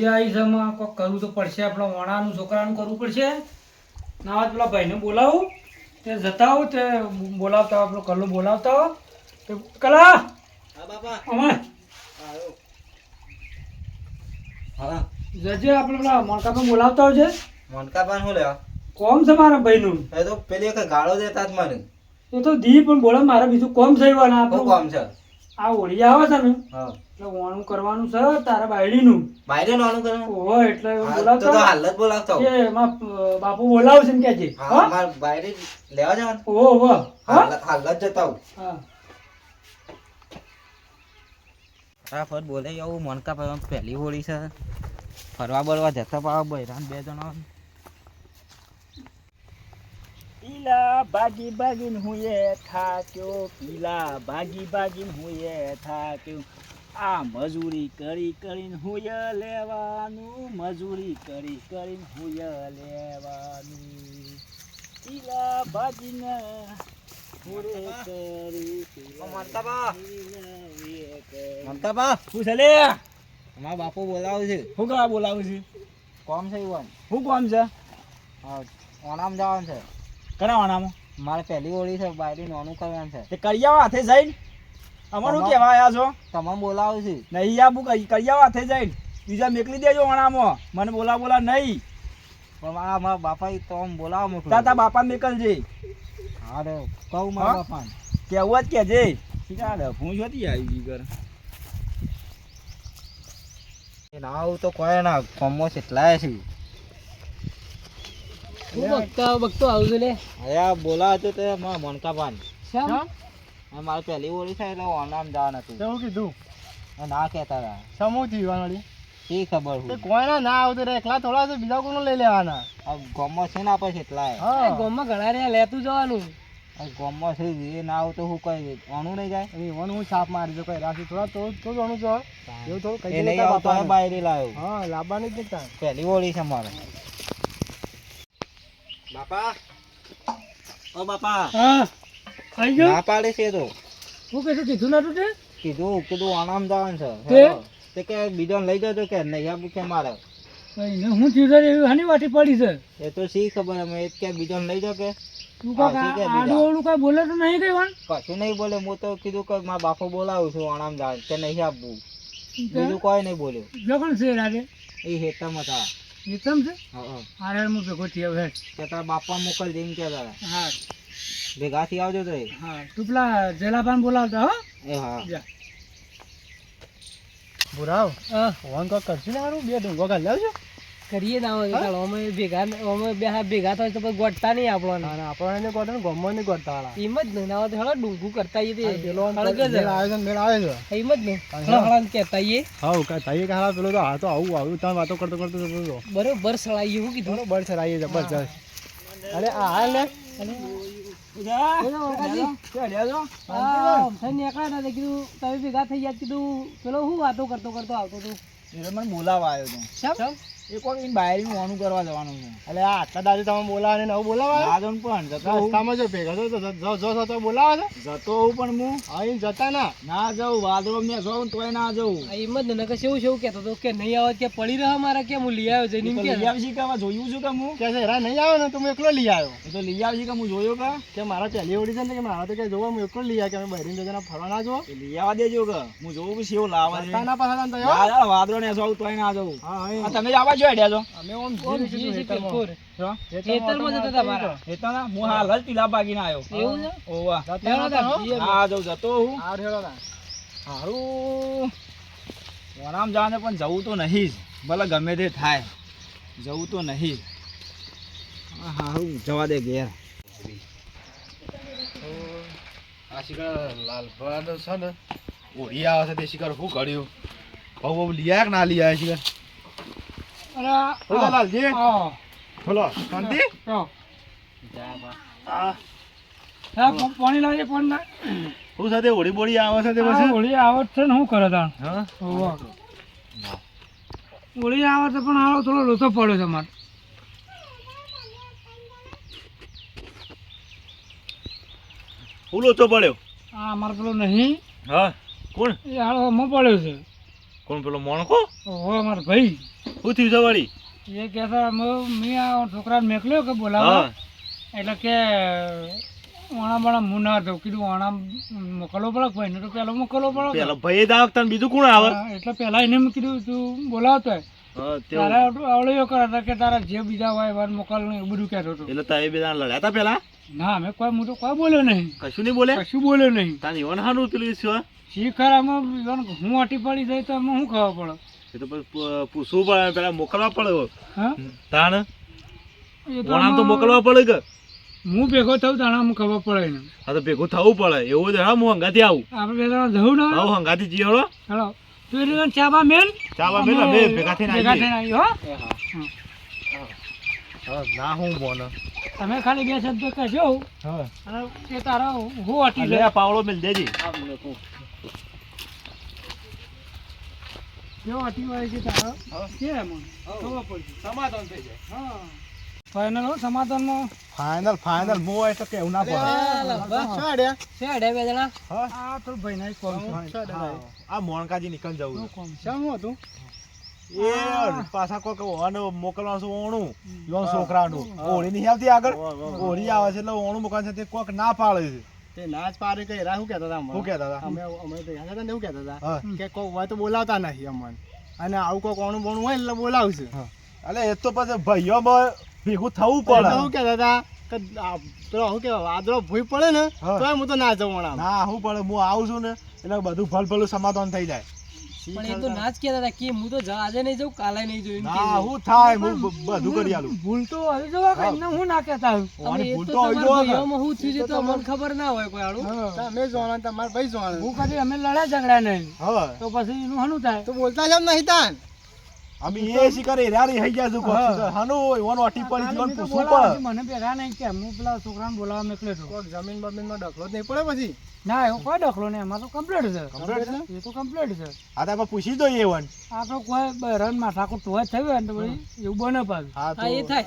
હોળી આવી છે એમાં કોક કરવું તો પડશે. આપણે વણાનું છોકરાનું કરવું પડશે. ના પેલા ભાઈને બોલાવું. તે જતા આવું તે બોલાવતા હોય કલો કલ્લો બોલાવતા હો તે કલા અમે. હા. જજે આપણે પેલા બોલાવતા હોય છે. પાન શું લેવા? કોમ છે મારા ભાઈનું? એ તો પેલી એક ગાળો દેતા જ મને. એ તો દી પણ બોલે મારે બીજું કોમ છે એવા ના શું આપણું કામ છે? આ હોળી આવે છે ને. હા. વણું કરવાનું છે તારા બાયડીનું. બાયરે વાણું કરવાનું? ઓ એટલે બોલાવતો તો હાલ જ બોલાવતો કે એમાં બાપુ બોલાવશે ને કે હા હા? માર બાયડી લેવા જવાનું? ઓ ઓહો. હાલ જ જતા હું. હા ફટાફટ બોલે આવું મનકા પાન પહેલી હોળી છે. ફરવા બરવા જતા પાવા બૈરાન બે જણા. પીલા ભાગી ભાગીને હું એ થાક્યો પીલા ભાગી ભાગીને હું એ થાક્યો. આ મજૂરી કરી કરીને હું લેવાનું મજૂરી કરી કરીને હું લેવાનું. પીલા ભાજીને હુરે કરી પીલા મમતા બા. ભાગીને હુરે કરી. મમતા બા શું છે લે? અમારા બાપુ બોલાવે છે. હું કરવા બોલાવું છું? કોમ છે એવું શું કોમ છે? ઓનામ જવાનું છે. કરાવવાનામાં મારે પહેલી હોળી છે બાયરી નોનું કરવાનું છે. તે આવો હાથે જઈને અમારું તમા- કેવા આયા છો? તમને બોલાવું છે. નહીં આબુ કઈ કરિયાવા હાથે જઈને બીજા મેકલી દેજો વણામાં. મને બોલા બોલા નહીં. પણ આ મારા બાપા તો આમ બોલાવો મોકલું તાતા બાપા મેકલજે હા રે. કહું? મારા બાપા કેવું જ કેજે શીખાડે હું જોતી આવી ગઈ ઘર. ના આવું તો કોઈ ના કોમો કેટલાય છે. હું બગતો બગતો આવું છું લે. અરે આ બોલાવે તો તે મારા મણકા પાન અને મારે પહેલી હોળી છે એટલે ઓનામ જવાનું હતું. કેવું કીધું? ના કહેતા હતા. સમૂહ વાળી શી ખબર હું કોઈના ના આવતું રે એકલા થોડા છે બીજા કોનો લઈ લેવાના. આ ગોમો છે ને આપણે એટલા હા. ગામમાં ઘણા રહ્યા લેતું જવાનું. આ ગોમો છે એ ના આવતો હું કઈ ઓનું નહીં જાય? એવાનું હું છાપ મારી દો કઈ રાખી થોડા તો તો જોવાનું જો એવું થોડું કઈ એ નહીં આવતો. બાયરી લાવ્યો. હા લાવવાની જ નહીં પહેલી હોળી છે મારે. બાપા? ઓ બાપા. હા. આવી ગયો ના પાડે છે તો. હું કીધું કીધું ના તે? કીધું કીધું આનામ જવાનું છે. તે? કે બીજો લઈ જજો કે નહીં આ કે મારે. હું ચીટર એવી હાની વાટી પડી છે? એ તો શી ખબર અમે એક કે બીજો લઈ જાઓ કે? તું કાક આડું. કાંઈ બોલે તો નહીં કઈ વાણ કશું નહીં બોલે હું તો કીધું કે મારા બાપો બોલાવું છું આનામ જવાનું કે નહીં આપવું. બીજું કોઈ નહીં બોલ્યું. જગણ છે રાજે એ હેતમ હતા. છે? હા, હા. ભેગો થયો હે કે તારા બાપા મોકલ દઈને કે તારા હા. ભેગા થી આવજો તો હા તું પેલા બોલાવતા હો. એ હા. જા. બુરાવ હા. ફોન કો કરશું ને હારું બે ડુંગો ગાલ લાવજો કરીએ ના હોય ચાલો અમે ભેગા અમે બે હા ભેગા થાય તો પછી ગોઠતા નહીં આપણને. ના આપણને ને ગોઠે ને ગમો ને ગોઠતા વાળા. એમ જ ને ના હોય ડુંગુ કરતા આઈએ તે પેલો આયોજન મેળ આવે છે એમ જ ને. હળો હળો કહેતા આઈએ હા કાંઈ થઈએ કે હા પેલો તો હા તો આવું આવું તમે વાતો કરતો કરતો બરોબર સળાઈએ હું કીધું. બરોબર છે આવીએ જબરજસ્ત અરે આ હાલ ને ભેગા થઈ ગયા કીધું પેલો શું વાતો કરતો કરતો આવતો તું? મને બોલાવા આવ્યો હતો એ કોઈ બહાર ઓનું કરવા જવાનું છે. એટલે આ આટલા દાદી તમે બોલાવે ને નવું બોલાવા? દાદન પણ જતા રસ્તામાં જો ભેગા છો જો જો જો તો બોલાવે છે. જતો હું પણ હું. અહીં જતા ના. ના જાઉં વાદળો મેં જોઉં તોય ના જવું એમ જ ને કે એવું એવું કહેતો હતો કે નહીં આવે કે પડી રહ્યો મારા કે હું લઈ આવ્યો જઈને એમ કે લઈ આવી કે જોયું છું કે હું? કે છે હેરા નહીં આવે ને તો હું એકલો લઈ આવ્યો. તો લઈ આવશી કે હું જોયો કે? કે મારા પહેલી ઓડી છે ને કે મારા તો કે જોવા હું એકલો લઈ આવ્યો કે અમે બહેરીને જજના ફરવા ના જો લઈ આવવા દેજો કે. હું જોઉં કે એવું લાવવા છે ના પાછા તો વાદળો ને જોઉં તોય ના જાઉં. હા તમે જ આવા હેડ્યા છો? અમે ઓમ જી ખેતરમાં. જતા હતા મારા. ના, હું હાલ જ પીલા ભાગીને આવ્યો એવું છે? ઓવા. જતા નહોતા, હો? જીએ હા જઉં જતો હું. હાર હેડો ના. હારું. વણામ જવાને પણ જવું તો નહીં જ. ભલે ગમે તે થાય. જવું તો નહીં જ. હારું જવા દે ઘેર. આ શિકાર લાલભા છે ને. ઓળી આવે છે તે શિકાર શું કર્યું? બહુ બહુ લઈ કે ના લઈ આયા શિકાર. અરે લાલજી. હા. બોલો શાંતિ? હા. આ હા. પા- પાણી લાવજે પાણી ના હું સાથે ઓળી બોળી આવે છે તે પછી? હોળી આવત છે ને હું કરે તાણ? હા. હોળી આવે તો પણ હાલો થોડો લોચો પડ્યો છે મારે. હું લોચો પડ્યો? આ અમારે પેલો નહીં. હા કોણ? એ હાલો હમો પડ્યો છે. કોણ પેલો મોણકો? ઓ મારો ભાઈ. શું થયું છે વળી એ કે છે મેં આ છોકરાને મોકલ્યો કે બોલાવો એટલે કે ઓણા બણા હું ના દઉં. કીધું ઓણા મોકલવો પડે ભાઈને? તો પેલો મોકલવો પડે પેલો ભાઈ જ આવે તને બીજું કોણ આવે? એટલે પહેલા એને મેં કીધું તું બોલાવતો તે તારે આવડે કરે કે તારા જે બીજા હોય મોકલ એવું બધું કહેતો હતો. એટલે બધા લડ્યા હતા પેલા? ના અમે કોઈ હું કોઈ બોલ્યો નહીં. કશું નહીં બોલે કશું બોલ્યો નહીં. તારી ઈવન હાનું પેલું છે શી ખરામાં હું અટી પડી જાય તો એમાં શું ખાવા પડે? એ તો પૂછવું પડે પેલા મોકલવા પડે હા? તાણ? એ તો વણામ તો મોકલવા પડે કે? હું ભેગો થઉં તાણા હું ખબર પડે ને હા તો ભેગું થવું પડે. એવું જ હા હું હંગાથી આવું. આપણે બે જણા જવું ને આવું હંગાથી જીવો હેલો તું એટલે ચાબા ચા બા મેલ બે ભેગા થઈને ભેગા થઈને આવ્યો હો. હા, ના હું બોને. તમે ખાલી બે શબ્દ કહેજો. હા અને એ તારા હું અટી લે પાવડો મિલ દેજે. કેવો અટી વાય છે તારો. કે એમાં. ખબર પડશે સમાધાન થઈ જાય. હા. ફાઇનલ હો સમાધાનમાં? ફાઇનલ ફાઇનલ મો તો કેવું ના પડે. આ તો ભાઈ ના કોણ આ મોણકાજી નીકળ જવું શું કોમ શું હતું? એ પાછા કોક ઓને મોકલવાનું છું ઓણું. યોન છોકરાનું. ઓળી નહીં આવતી આગળ ઓળી આવે છે એટલે ઓણું મોકલવાનું છે તે કોક ના પાડે છે. તે નાચ પાડે કે રા શું કહેતા હતા શું કહેતા હતા? અમે અમે તો યાદ હતા ને એવું કહેતા હતા કે કોક હોય તો બોલાવતા નહીં અમને. અને આવું કોક ઓણું બોણું હોય એટલે બોલાવશે. એટલે એ તો પછી ભાઈઓમાં ભેગું થવું પડે. શું કહેતા હતા કે પેલો શું કહેવાય વાદળો ભૂઈ પડે ને તો હું તો ના વણામ. ના શું પડે હું આવું છું ને એટલે બધું ભલ ભલું સમાધાન થઈ જાય. પણ એ તો ના જ કહેતા હતા કે હું તો આજે નહીં જઉં કાલે નહીં જાઉં ના હું થાય હું બધું કરી આલું. ભૂલ તો આવી જવા કઈ ના હું ના કહેતા હું એ ભૂલ તો આવી જવા ભાઈઓમાં શું થયું છે તો મને ખબર ના હોય કોઈ આડું તમે જોવાનું તમારા ભાઈ જોવાના હું કદી અમે લડા ઝઘડા નહીં. હવે તો પછી એનું હનું થાય? તો બોલતા જ નહીં તાન અમે એ શિકાર હેરારી થઈ જાય છે કોક હાનું ઓનો અટી પડી જીવન બોલાવા પડે. મને ભેગા નહીં કે હું પેલા છોકરાને બોલાવવા મોકલ્યો હતો કોક જમીન બમીનમાં ડખલો જ નહીં પડે પછી? ના એવું કોઈ દખલો નહીં એમાં તો કમ્પ્લીટ છે. Complete છે? એ તો કમ્પ્લીટ છે. આ તો આપણે પૂછી દઈએ વન આ તો કોઈ બહેરાન માથાકૂટ હોય થયું હોય ને તો પછી એવું બને પાછું. હા એ થાય.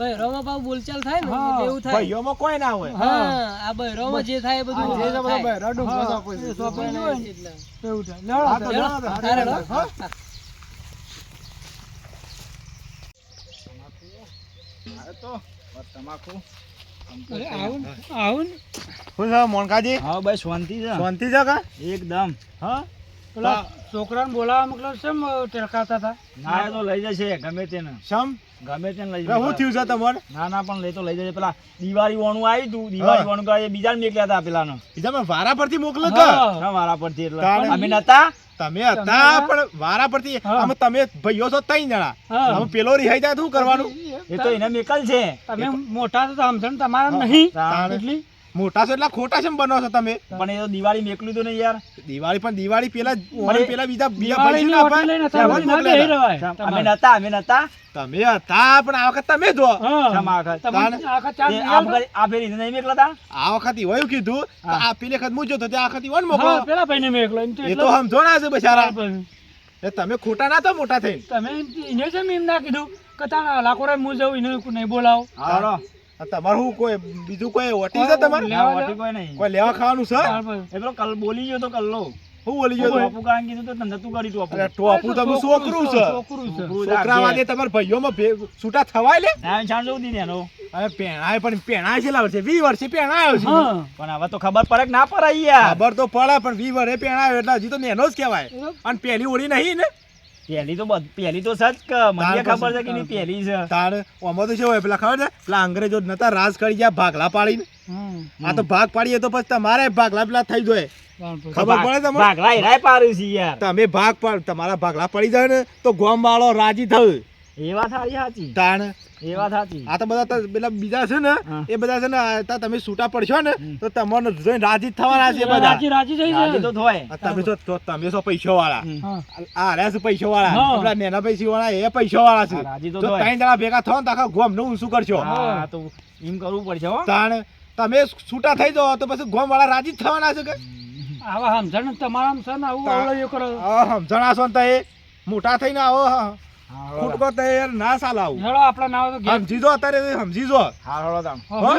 બહેરોમાં પાછું બોલચાલ થાય ને એવું થાય. ભાઈઓમાં કોઈ ના હોય. હા. આ બહેરોમાં જે થાય એ બધું જે બધો થાય. બહેરા હા, સોંપે છે. એવું થાય. હા, તો. તમાકુ આવું. શું છે મોનકાજી? હા ભાઈ શાંતિ છે. શાંતિ છે કા? એકદમ. હા? પેલા છોકરાને હતા. ના તો લઈ જશે ગમે તેને. શમ? ગમે તેને લઈ એટલે શું થયું છે તમારે? ના ના પણ લઈ તો લઈ જશે. પેલા દિવાળી વાણું આવ્યું તું. દિવાળી વાણું બીજા મેકલ્યા હતા પેલાનો. બીજા વારા પરથી મોકલો કે. હા, પરથી એટલે. અમે નતા? તમે હતા પણ વારા પરથી અમે તમે ભાઈઓ છો ત્રણ જણા. અમે પેલો રિહાઈ જાય શું કરવાનું? એ તો એને મેકલ છે. તમે મોટા તો સમજણ તમારા નહીં. એટલી? મોટા છો એટલે ખોટા છે બનો છો તમે. પણ એ તો દિવાળી મેકલું તો ને યાર. દિવાળી પણ દિવાળી પેલા પેલા બીજા બીજા ભાઈ ને આપણે, અમે નતા અમે નતા. તમે હતા પણ આ વખત તમે જો. હા. આ ફેરી- નહીં મેકલા આ વખત એવું કીધું હા. આ પેલી વખત મૂજો તો આ વખત ઈવન મોકલો. પેલા ભાઈ ને મેકલો એ તો સમજો ના છે બચારા. તમે ખોટા ના તો મોટા થઈને. તમે એને છે એમ ના કીધું કે તારા લાકોરે હું જાઉં એને નહીં બોલાવો. હાલો. આ તમારું શું કોઈ બીજું કોઈ વટી છે તમારે? લેવા ના, કોઈ નહીં. કોઈ લેવા ખાવાનું છે? એ પેલો કલ બોલી ગયો તો કલ્લો. હું બોલી ગયો બાપુ કારણ કીધું તો ધંધા તું કરી ટોપુ. અરે ટોપું તમે છોકરું છે છોકરું છે. છોકરા વાગે તમાર ભાઈઓમાં ભે- છૂટા થવાય લે? ના જાણ જવું દીને એનો. હવે પેણાય પણ પેણાય છે વર્ષે વી વર્ષે પેણાયો છે. પણ હવે તો ખબર પડે કે ના પડાય યાર ખબર તો પડે પણ વી વર્ષે પેણાયો એટલે હજી તો નેનો જ કહેવાય. અને પેલી ઓળી નહીં ને? પહેલી તો પહેલી તો સચ કે મને ખબર છે કે ની પહેલી છે? તાર ઓમાં તો શું હોય પેલા ખબર છે? પેલા અંગ્રેજો નતા રાજ કરી ગયા ભાગલા પાડીને. આ તો ભાગ પાડીએ તો પછી તમારે ભાગલા પેલા થઈ જાય ખબર પડે તમને? ભાગલા હેરાય પાડ્યું છે યાર. તમે ભાગ પાડ તમારા ભાગલા પડી જાય ને તો ગોમ વાળો રાજી થયું. એ વાત સારી સાચી. તાણ એ વાત સાચી. આ તો બધા પેલા બીજા છે ને એ બધા છે ને તમે છૂટા પડશો ને તો તમને જોઈને રાજી થવાના છે બધા. રાજી રાજી થઈ રાજી તો થોય. તમે તો તો તમે છો પૈસા વાળા આ રહ્યા છે પૈસા વાળા હા. નેના પૈસા વાળા એ પૈસા વાળા છે રાજી તો તો થાય. ત્રણ જણા ભેગા થો ને તો આખા ગોમનું શું કરશો. હા તો એમ કરવું પડશે હો. તાણ તમે છૂટા થઈ જાઓ તો પછી ગોમ વાળા રાજી જ થવાના છે કે? આવા સમજણ તમારા સમજણ ને આવું આવડે કરો. આ આસો ને તો એ મોટા થઈને આવો હા. ખોટકો તો યાર ના સાલ હેડો આપણા નાવ તો સમજી જો અત્યારે સમજી જો હા હળો તાણ હો,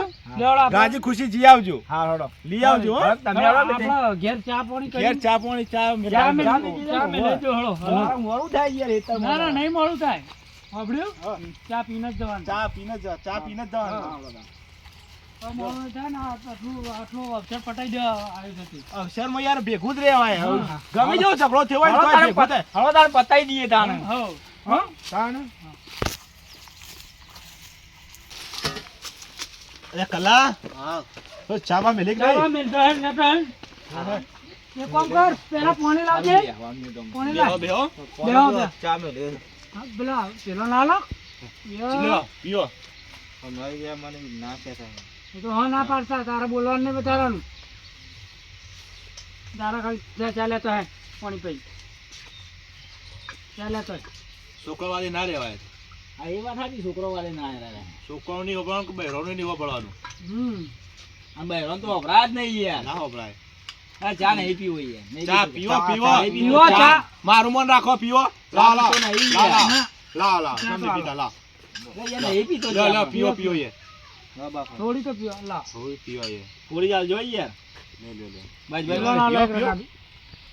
રાજી ખુશી જી આવજો. હા હળો. લઈ આવજો હો. તમે હેડો હળો બધે. આપણે ઘેર ચા પાણી કરી ઘેર ચા પાણી ચા ચા મિલાવી ચા મેં લેજો, હેડો. મોડું થાય યાર એ ના ના નહીં મોડું થાય. સાંભળ્યું ચા પીને જ જવાનું. ચા પીને જ ચા પીને જ જવાનું. હળો તાણ. હવે મોડું થાય ને આટલું આટલું અવસર પટાઈ દેવા આવી જતી. અક્ષરમાં યાર ભેગું જ રેવાય ગમે જેવો ઝઘડો થયો પતાઈ દઈએ તાણ. હો હો? તાણ. અરે કલા તો ચા માં મિલી કે ચાલો નહીં? મેલતો હે, લેતો હે. એક કામ કર પેલા પાણી લાવજે પાણી લાવ બેહો, બેહો. ચા મેં લે. હા, પેલા પેલો ના લાવ લ્યો, પીઓ. અમારી જે મને ના કહેતા એ તો હા ના પાડતા તારે બોલવાનું નહીં બતાવવાનું તારા ખાલી જા ચા લેતો હે પાણી પી ચા લેતો હે. છોકરાવાળી ના રહેવાય. આ એ વાત સાચી છોકરો વાળે ના રહેવાય. છોકરાઓને નહીં હોભળવાનું કે બહેરોને નહીં વપરાવાનું હમ. આ બહેરો તો વપરાય જ નહીં યાર. ના વપરાય આ ચા નહીં પીવો યાર ચા પીવો. પીવો. ચા. મારું મન રાખો તમે પીતા નહીં પીતો લ્યો, લ્યો, પીવો પીવો થોડી તો પીવા થોડી પીવા થોડી ચાલ યાર.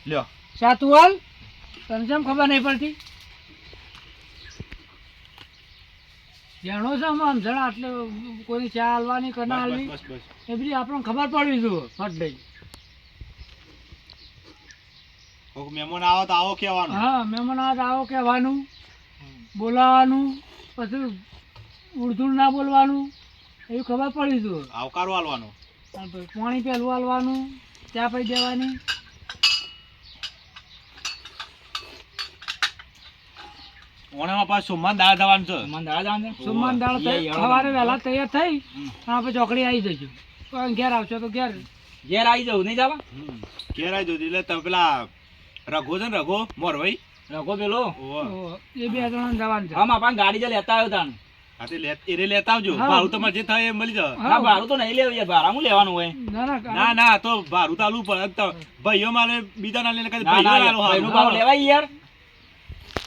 લ્યો. તને ખબર નહીં પડતી? જાણો છો આમ જણા આટલે કોઈ ચા હાલવાની કે ના હાલવી? એ બધી આપણને ખબર પડવી જોઈએ. ફટ દઈ. મહેમાન આવો તો આવો કહેવાનું. હા મહેમાન આવે તો આવો કહેવાનું. બોલાવાનું. પછી ઉર્દુ ના બોલવાનું. એવી ખબર પડી જોઈએ. આવકારો હાલવાનો. પાણી પહેલું હાલવાનું. ચા પી દેવાની. ઓણામાં પાછું સોમવારે દાળ થવાનું છે. દાળ થઈ સવારે વહેલા તૈયાર થઈ આપણે ચોકડી આવી જજો ઘેર આવશો તો ઘેર ઘેર આવી જાઉં નહીં જવા? ઘેર આવી જજો એટલે તમે પેલા રઘો છે ને રઘો મોરભાઈ? રઘો પેલો? એ બે જણા જવાનું છે. આમ આપણને ગાડી જે લેતા આવ્યો તાણ. લેતા આવજો. ભાડું તમારે જે થાય એ મળી જાય. ના ભાડું તો નહીં લેવું યાર ભાડા હું લેવાનું હોય. ના ના ના ના તો ભાડું તો આલવું પડે. તો ભાઈઓ મારે બીજા ના લઈને ભાઈઓ આલો લેવાય યાર.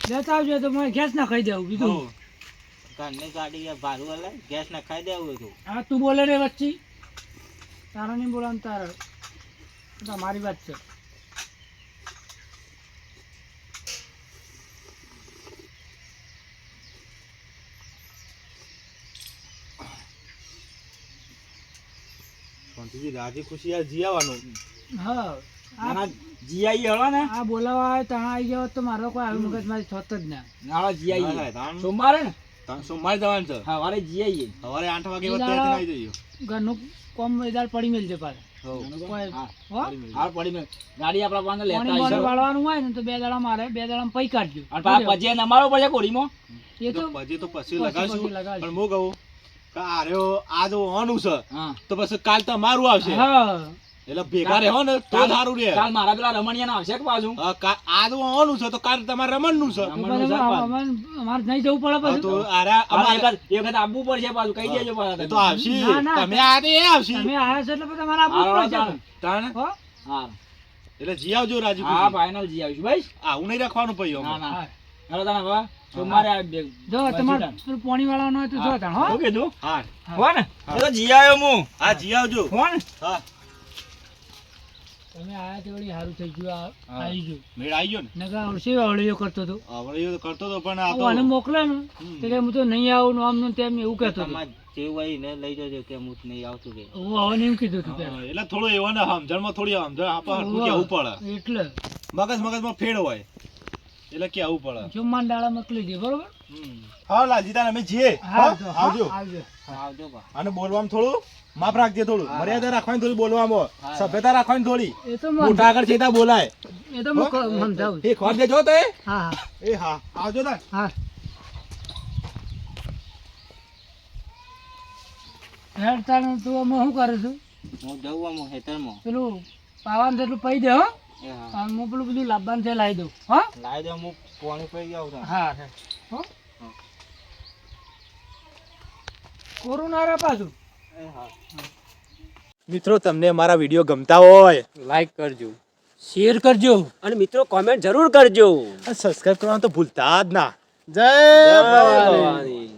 લેતા આવજો તો મને ગેસ ના ખાઈ દેવું બીજું. ઘરની ગાડી ભાડું અલે ગેસ ના ખાઈ દેવું હતું હા તું બોલે રે વચ્ચે. તારા નહીં બોલાવ તારા. મારી વાત છે. રાજી ખુશી યાર જીવવાનું હા આ જીઆઈ હળો ને. આ બોલાવા આવે ત્યાં આવી જાવ તો મારો કોઈ આવી મગજ મારી થત જ ના. નાળો જીઆઈ સોમવારે ને? સોમવારે જવાનું છે? સવારે જીઆઈએ સવારે આઠ વાગે ઈ વચ્ચે દાડા- આવી જઈએ. ઘરનું કોમ વેદાર પડી મેલજે પાછે. કોઈ હા. હો? હાલ પડી મેં ગાડી આપણા પાસે લેતા પાણી આવીશું. બાણી વાળવાનું હોય ને તો બે દાડા મારે બે દાડા પૈ કાઢજો પાછા અમારો પડશે કોડીમાં એ તો પછી પછી. પણ હું કહું કે આર્યો આ જો ઓનું છે. તો પછી કાલ તમારું આવશે. હા. એટલે ભેગા રહેવો ને તો સારું રહે. કાલ મારા પેલા રમણીયા આવશે કે પાછું? હા, કા- આ જો ઓનું છે તો કાલ તમારે રમણનું છે. અમારે નહીં જવું પડે હા, તો અરે અમારે એ વખત આવવું પડશે પાછું કહી દેજો પાછા તો. આવશે. ના, ના. તમે આ તે એ આવશે. તમે આવ્યા છો એટલે તમારે આવવું પડશે. તાણ. હા? એટલે જી આવજો રાજી હા. ફાઇનલ જી આવીશ. ભાઈ આવું નહીં રાખવાનું ભાઈ ના ના. હા. હાલો તાણે હવે સોમવારે આ બે- જો તમારે પાણી હોય તો જો તાણ હો. ઓકે જો. હા. હો. ને. તો જી આવ્યો હું. હા જી આવજો. હો ને હા. તમે આયા તે વળી સારું થઈ ગયું આવી ગયું. મેળ આવી ગયો ને? નકર અળસીઓ અળીઓ કરતો હતો તો કરતો તો પણ આ તો આને મોકલે ને તો હું તો નહીં આવું આમ નું તેમ એવું કહેતો હતો જેવું હોય ને લઈ જજો કે હું નહીં આવતું કે. હું હવે એમ કીધું હતું એટલે થોડું એવો ને સમજણમાં થોડી સમજણ આપા હરખું હોવે. કહેવું પડે એટલે. મગજ મગજમાં ફેડ હોય એટલે કેવું પડે. જમવાના દાડા મોકલી દે બરોબર? હા લાલજીતા અમે જઈએ. આવજો. આવજો. આવજો બા. અને બોલવામાં થોડું માપ રાખજે થોડું. મર્યાદા રાખવાની થોડી બોલવામાં સભ્યતા રાખવાની થોડી. એ તો મને મોટા આગળ છે બોલાય. એ તો સમજાવું એ ખોટ દેજો તો. એ હા. એ હા. આવજો ને. હા. હા તું અમે શું કરું છું? હું જવું આમ હેતરમાં પેલું પાવાનું જેટલું પૈ દે હો. હા. અને હું પેલું બધું લાવવાનું છે લાવી દઉં હા. લાવી દઉં હું પાણી પી જાઉં હા. હા. હો. કોરું ના રે પાછું? મિત્રો તમને મારા વીડિયો ગમતા હોય લાઈક કરજો શેર કરજો અને મિત્રો કોમેન્ટ જરૂર કરજો. સબસ્ક્રાઇબ કરવાનું તો ભૂલતા જ ના. જય ભવાની.